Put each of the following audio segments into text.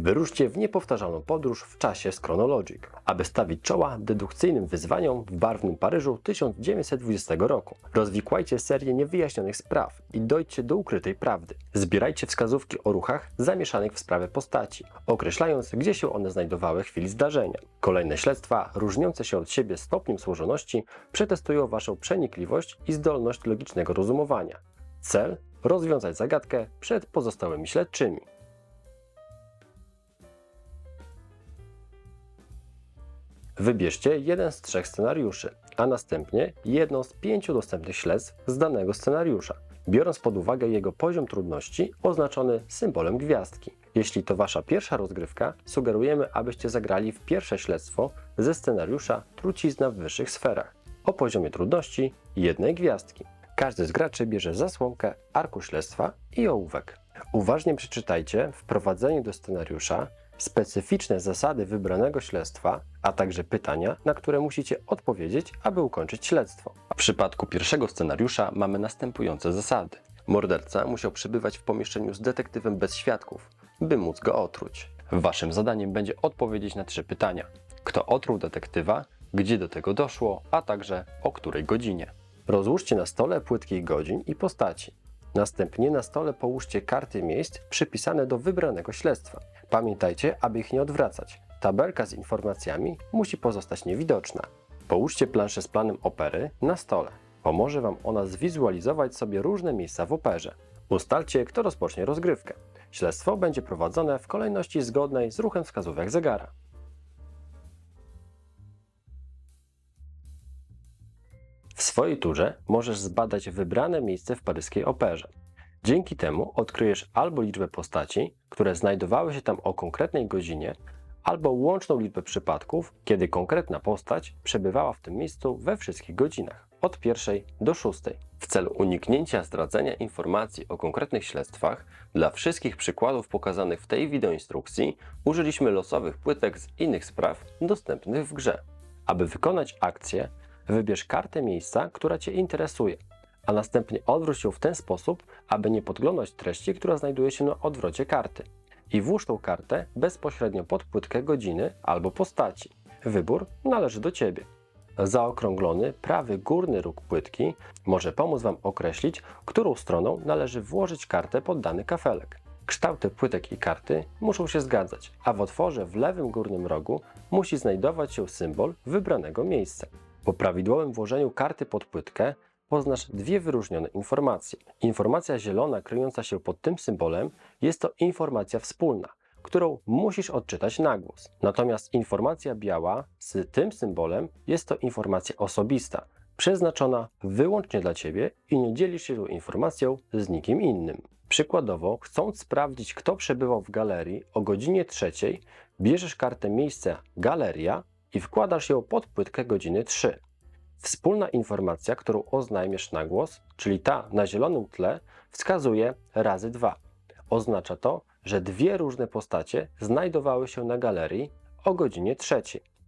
Wyruszcie w niepowtarzalną podróż w czasie z Chronologic, aby stawić czoła dedukcyjnym wyzwaniom w barwnym Paryżu 1920 roku. Rozwikłajcie serię niewyjaśnionych spraw i dojdźcie do ukrytej prawdy. Zbierajcie wskazówki o ruchach zamieszanych w sprawę postaci, określając, gdzie się one znajdowały w chwili zdarzenia. Kolejne śledztwa, różniące się od siebie stopniem złożoności, przetestują Waszą przenikliwość i zdolność logicznego rozumowania. Cel? Rozwiązać zagadkę przed pozostałymi śledczymi. Wybierzcie jeden z trzech scenariuszy, a następnie jedno z pięciu dostępnych śledztw z danego scenariusza, biorąc pod uwagę jego poziom trudności oznaczony symbolem gwiazdki. Jeśli to wasza pierwsza rozgrywka, sugerujemy, abyście zagrali w pierwsze śledztwo ze scenariusza Trucizna w wyższych sferach o poziomie trudności jednej gwiazdki. Każdy z graczy bierze zasłonkę, arkusz śledztwa i ołówek. Uważnie przeczytajcie wprowadzenie do scenariusza, specyficzne zasady wybranego śledztwa, a także pytania, na które musicie odpowiedzieć, aby ukończyć śledztwo. W przypadku pierwszego scenariusza mamy następujące zasady. Morderca musiał przebywać w pomieszczeniu z detektywem bez świadków, by móc go otruć. Waszym zadaniem będzie odpowiedzieć na trzy pytania. Kto otruł detektywa, gdzie do tego doszło, a także o której godzinie. Rozłóżcie na stole płytki godzin i postaci. Następnie na stole połóżcie karty miejsc przypisane do wybranego śledztwa. Pamiętajcie, aby ich nie odwracać. Tabelka z informacjami musi pozostać niewidoczna. Połóżcie planszę z planem opery na stole. Pomoże Wam ona zwizualizować sobie różne miejsca w operze. Ustalcie, kto rozpocznie rozgrywkę. Śledztwo będzie prowadzone w kolejności zgodnej z ruchem wskazówek zegara. W swojej turze możesz zbadać wybrane miejsce w paryskiej operze. Dzięki temu odkryjesz albo liczbę postaci, które znajdowały się tam o konkretnej godzinie, albo łączną liczbę przypadków, kiedy konkretna postać przebywała w tym miejscu we wszystkich godzinach, od pierwszej do szóstej. W celu uniknięcia zdradzenia informacji o konkretnych śledztwach, dla wszystkich przykładów pokazanych w tej wideoinstrukcji użyliśmy losowych płytek z innych spraw dostępnych w grze. Aby wykonać akcję, wybierz kartę miejsca, która Cię interesuje, a następnie odwróć ją w ten sposób, aby nie podglądać treści, która znajduje się na odwrocie karty. I włóż tą kartę bezpośrednio pod płytkę godziny albo postaci. Wybór należy do Ciebie. Zaokrąglony prawy górny róg płytki może pomóc Wam określić, którą stroną należy włożyć kartę pod dany kafelek. Kształty płytek i karty muszą się zgadzać, a w otworze w lewym górnym rogu musi znajdować się symbol wybranego miejsca. Po prawidłowym włożeniu karty pod płytkę poznasz dwie wyróżnione informacje. Informacja zielona kryjąca się pod tym symbolem jest to informacja wspólna, którą musisz odczytać na głos. Natomiast informacja biała z tym symbolem jest to informacja osobista, przeznaczona wyłącznie dla Ciebie i nie dzielisz się tą informacją z nikim innym. Przykładowo, chcąc sprawdzić, kto przebywał w galerii o godzinie trzeciej, bierzesz kartę miejsca Galeria i wkładasz ją pod płytkę godziny 3. Wspólna informacja, którą oznajmiesz na głos, czyli ta na zielonym tle, wskazuje razy 2. Oznacza to, że dwie różne postacie znajdowały się na galerii o godzinie 3.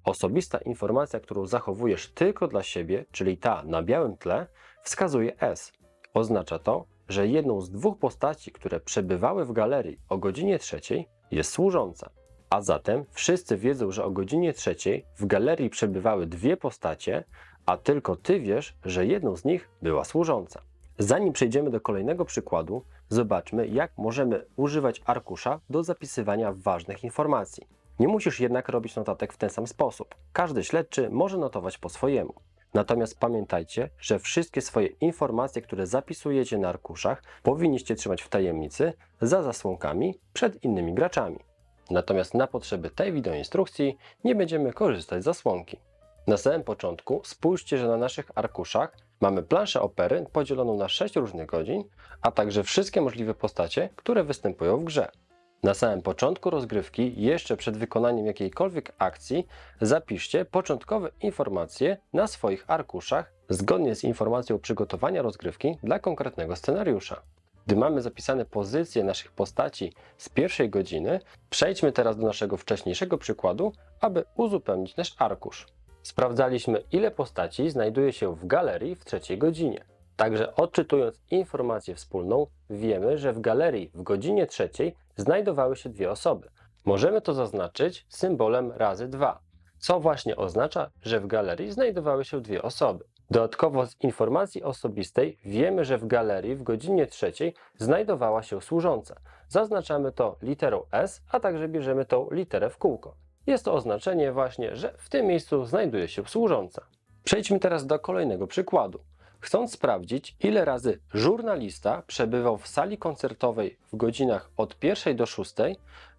Osobista informacja, którą zachowujesz tylko dla siebie, czyli ta na białym tle, wskazuje S. Oznacza to, że jedną z dwóch postaci, które przebywały w galerii o godzinie 3, jest służąca. A zatem wszyscy wiedzą, że o godzinie 3 w galerii przebywały dwie postacie, a tylko ty wiesz, że jedną z nich była służąca. Zanim przejdziemy do kolejnego przykładu, zobaczmy, jak możemy używać arkusza do zapisywania ważnych informacji. Nie musisz jednak robić notatek w ten sam sposób. Każdy śledczy może notować po swojemu. Natomiast pamiętajcie, że wszystkie swoje informacje, które zapisujecie na arkuszach, powinniście trzymać w tajemnicy za zasłonkami przed innymi graczami. Natomiast na potrzeby tej wideoinstrukcji nie będziemy korzystać z zasłonki. Na samym początku spójrzcie, że na naszych arkuszach mamy planszę opery podzieloną na 6 różnych godzin, a także wszystkie możliwe postacie, które występują w grze. Na samym początku rozgrywki, jeszcze przed wykonaniem jakiejkolwiek akcji, zapiszcie początkowe informacje na swoich arkuszach zgodnie z informacją przygotowania rozgrywki dla konkretnego scenariusza. Gdy mamy zapisane pozycje naszych postaci z pierwszej godziny, przejdźmy teraz do naszego wcześniejszego przykładu, aby uzupełnić nasz arkusz. Sprawdzaliśmy, ile postaci znajduje się w galerii w trzeciej godzinie. Także odczytując informację wspólną, wiemy, że w galerii w godzinie trzeciej znajdowały się dwie osoby, Możemy to zaznaczyć symbolem razy 2, co właśnie oznacza, że w galerii znajdowały się dwie osoby. Dodatkowo z informacji osobistej wiemy, że w galerii w godzinie trzeciej znajdowała się służąca. Zaznaczamy to literą S, a także bierzemy tą literę w kółko. Jest to oznaczenie właśnie, że w tym miejscu znajduje się służąca. Przejdźmy teraz do kolejnego przykładu. Chcąc sprawdzić, ile razy żurnalista przebywał w sali koncertowej w godzinach od 1 do 6,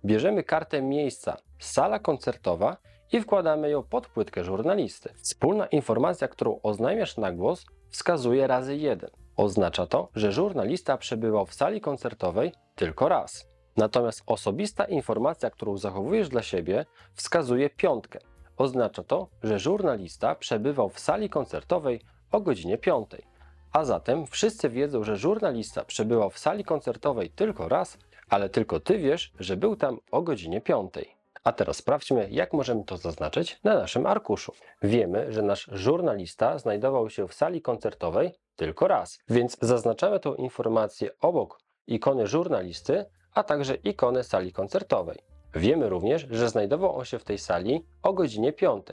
bierzemy kartę miejsca sala koncertowa i wkładamy ją pod płytkę żurnalisty. Wspólna informacja, którą oznajmiasz na głos, wskazuje razy 1. Oznacza to, że żurnalista przebywał w sali koncertowej tylko raz. Natomiast osobista informacja, którą zachowujesz dla siebie, wskazuje piątkę. Oznacza to, że żurnalista przebywał w sali koncertowej o godzinie 5. A zatem wszyscy wiedzą, że żurnalista przebywał w sali koncertowej tylko raz, ale tylko ty wiesz, że był tam o godzinie 5. A teraz sprawdźmy, jak możemy to zaznaczyć na naszym arkuszu. Wiemy, że nasz żurnalista znajdował się w sali koncertowej tylko raz, więc zaznaczamy tą informację obok ikony żurnalisty, a także ikonę sali koncertowej. Wiemy również, że znajdował on się w tej sali o godzinie 5,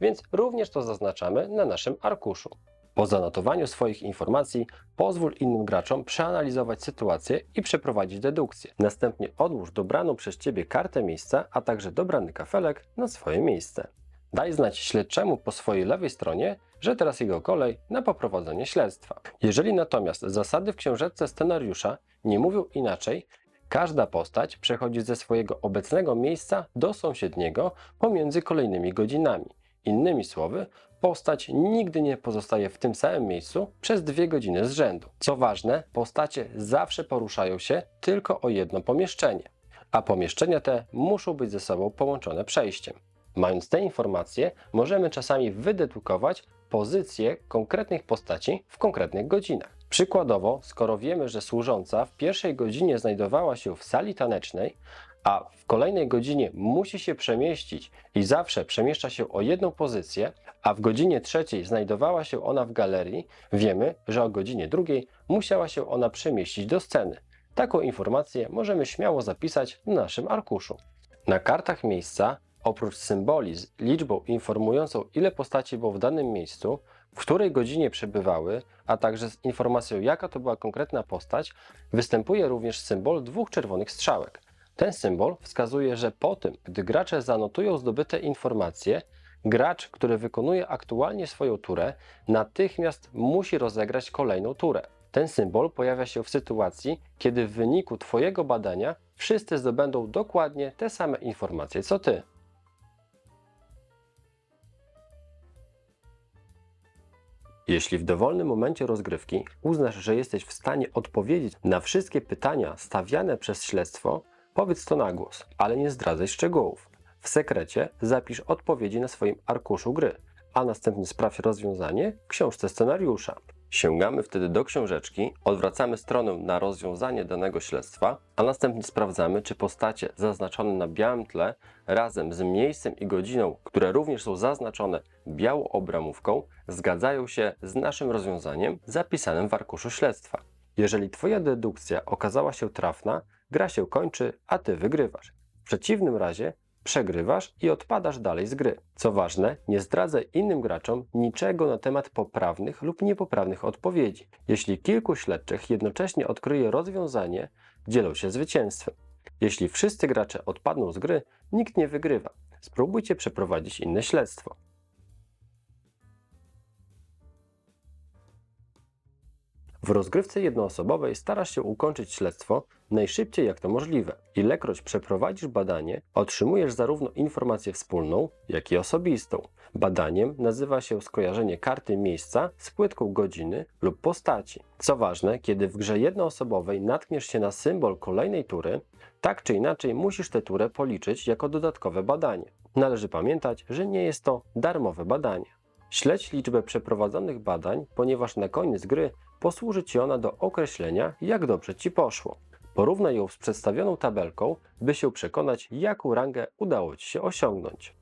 więc również to zaznaczamy na naszym arkuszu. Po zanotowaniu swoich informacji pozwól innym graczom przeanalizować sytuację i przeprowadzić dedukcję. Następnie odłóż dobraną przez Ciebie kartę miejsca, a także dobrany kafelek na swoje miejsce. Daj znać śledczemu po swojej lewej stronie, że teraz jego kolej na poprowadzenie śledztwa. Jeżeli natomiast zasady w książeczce scenariusza nie mówią inaczej, każda postać przechodzi ze swojego obecnego miejsca do sąsiedniego pomiędzy kolejnymi godzinami. Innymi słowy, postać nigdy nie pozostaje w tym samym miejscu przez dwie godziny z rzędu. Co ważne, postacie zawsze poruszają się tylko o jedno pomieszczenie, a pomieszczenia te muszą być ze sobą połączone przejściem. Mając te informacje, możemy czasami wydedukować pozycje konkretnych postaci w konkretnych godzinach. Przykładowo, skoro wiemy, że służąca w pierwszej godzinie znajdowała się w sali tanecznej, a w kolejnej godzinie musi się przemieścić i zawsze przemieszcza się o jedną pozycję, a w godzinie trzeciej znajdowała się ona w galerii, wiemy, że o godzinie drugiej musiała się ona przemieścić do sceny. Taką informację możemy śmiało zapisać na naszym arkuszu. Na kartach miejsca, oprócz symboli z liczbą informującą, ile postaci było w danym miejscu, w której godzinie przebywały, a także z informacją, jaka to była konkretna postać, występuje również symbol dwóch czerwonych strzałek. Ten symbol wskazuje, że po tym, gdy gracze zanotują zdobyte informacje, gracz, który wykonuje aktualnie swoją turę, natychmiast musi rozegrać kolejną turę. Ten symbol pojawia się w sytuacji, kiedy w wyniku Twojego badania wszyscy zdobędą dokładnie te same informacje co Ty. Jeśli w dowolnym momencie rozgrywki uznasz, że jesteś w stanie odpowiedzieć na wszystkie pytania stawiane przez śledztwo, powiedz to na głos, ale nie zdradzaj szczegółów. W sekrecie zapisz odpowiedzi na swoim arkuszu gry, a następnie sprawdź rozwiązanie w książce scenariusza. Sięgamy wtedy do książeczki, odwracamy stronę na rozwiązanie danego śledztwa, a następnie sprawdzamy, czy postacie zaznaczone na białym tle razem z miejscem i godziną, które również są zaznaczone białą obramówką, zgadzają się z naszym rozwiązaniem zapisanym w arkuszu śledztwa. Jeżeli Twoja dedukcja okazała się trafna, gra się kończy, a Ty wygrywasz. W przeciwnym razie przegrywasz i odpadasz dalej z gry. Co ważne, nie zdradzaj innym graczom niczego na temat poprawnych lub niepoprawnych odpowiedzi. Jeśli kilku śledczych jednocześnie odkryje rozwiązanie, dzielą się zwycięstwem. Jeśli wszyscy gracze odpadną z gry, nikt nie wygrywa. Spróbujcie przeprowadzić inne śledztwo. W rozgrywce jednoosobowej starasz się ukończyć śledztwo najszybciej jak to możliwe. Ilekroć przeprowadzisz badanie, otrzymujesz zarówno informację wspólną, jak i osobistą. Badaniem nazywa się skojarzenie karty miejsca z płytką godziny lub postaci. Co ważne, kiedy w grze jednoosobowej natkniesz się na symbol kolejnej tury, tak czy inaczej musisz tę turę policzyć jako dodatkowe badanie. Należy pamiętać, że nie jest to darmowe badanie. Śledź liczbę przeprowadzonych badań, ponieważ na koniec gry posłuży Ci ona do określenia, jak dobrze Ci poszło. Porównaj ją z przedstawioną tabelką, by się przekonać, jaką rangę udało Ci się osiągnąć.